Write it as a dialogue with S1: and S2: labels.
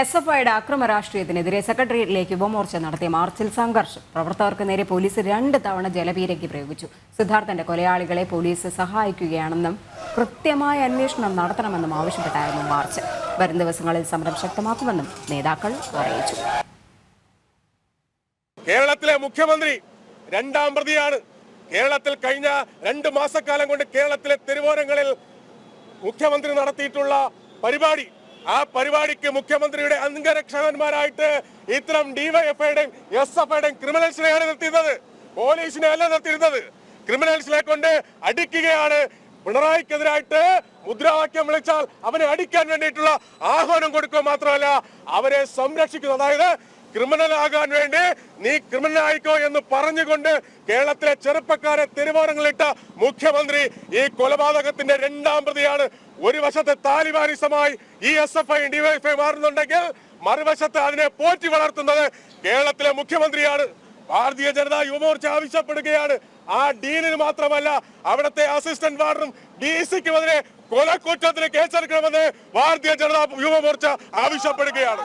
S1: S F ഐയുടെ അക്രമ രാഷ്ട്രീയത്തിനെതിരെ സെക്രട്ടേറിയറ്റിലേക്ക് യുവമോർച്ച നടത്തിയ മാർച്ചിൽ സംഘർഷം. പ്രവർത്തകർക്ക് നേരെ പോലീസ് രണ്ട് തവണ ജലപീരങ്കി പ്രയോഗിച്ചു. സിദ്ധാർത്ഥന്റെ കൊലയാളികളെ പോലീസ് സഹായിക്കുകയാണെന്നും കൃത്യമായ അന്വേഷണം നടത്തണമെന്നും ആവശ്യപ്പെട്ടായിരുന്നു മാർച്ച്. വരും ദിവസങ്ങളിൽ സമരം ശക്തമാക്കുമെന്നും നേതാക്കൾ അറിയിച്ചു.
S2: കേരളത്തിലെ മുഖ്യമന്ത്രി രണ്ടാം പ്രതിയാണ്. കേരളത്തിൽ കഴിഞ്ഞ രണ്ട് മാസക്കാലം കൊണ്ട് കേരളത്തിലെ തെരുവോരങ്ങളിൽ മുഖ്യമന്ത്രി നടത്തിയിട്ടുള്ള പരിപാടി ആ പരിപാടിക്ക് മുഖ്യമന്ത്രിയുടെ അംഗരക്ഷകന്മാരായിട്ട് ഇത്തരം ഡിവൈഎഫ്ഐയുടെയും എസ് എഫ് ഐയുടെയും ക്രിമിനൽസിനെയാണ് നിർത്തിയിരുന്നത്. പോലീസിനെ അല്ല നിർത്തിയിരുന്നത് ക്രിമിനൽസിനെ കൊണ്ട് അടിക്കുകയാണ്. പിണറായിക്കെതിരായിട്ട് മുദ്രാവാക്യം വിളിച്ചാൽ അവനെ അടിക്കാൻ വേണ്ടിയിട്ടുള്ള ആഹ്വാനം കൊടുക്കുക മാത്രമല്ല അവരെ സംരക്ഷിക്കുന്നു അതായത് ക്രിമിനൽ ആകാൻ വേണ്ടി നീ ക്രിമിനൽ ആയിക്കോ എന്ന് പറഞ്ഞുകൊണ്ട് കേരളത്തിലെ ചെറുപ്പക്കാരെ തെരുവോരങ്ങളിട്ട മുഖ്യമന്ത്രി ഈ കൊലപാതകത്തിന്റെ രണ്ടാം പ്രതിയാണ്. ഒരു വശത്ത് താലിബാനിസമായി ഈ എസ് എഫ് ഐ ഡിവൈഎഫ്ഐ മാറുന്നുണ്ടെങ്കിൽ മറുവശത്ത് അതിനെ പോറ്റി വളർത്തുന്നത് കേരളത്തിലെ മുഖ്യമന്ത്രിയാണ്. ഭാരതീയ ജനതാ യുവമോർച്ച ആവശ്യപ്പെടുകയാണ്. ആ ഡീനിന് മാത്രമല്ല അവിടുത്തെ അസിസ്റ്റന്റ് വാർഡനും ഡി സിക്കുമെതിരെ കൊലക്കുറ്റത്തിന് കേസെടുക്കണമെന്ന് ഭാരതീയ ജനതാ യുവമോർച്ച ആവശ്യപ്പെടുകയാണ്.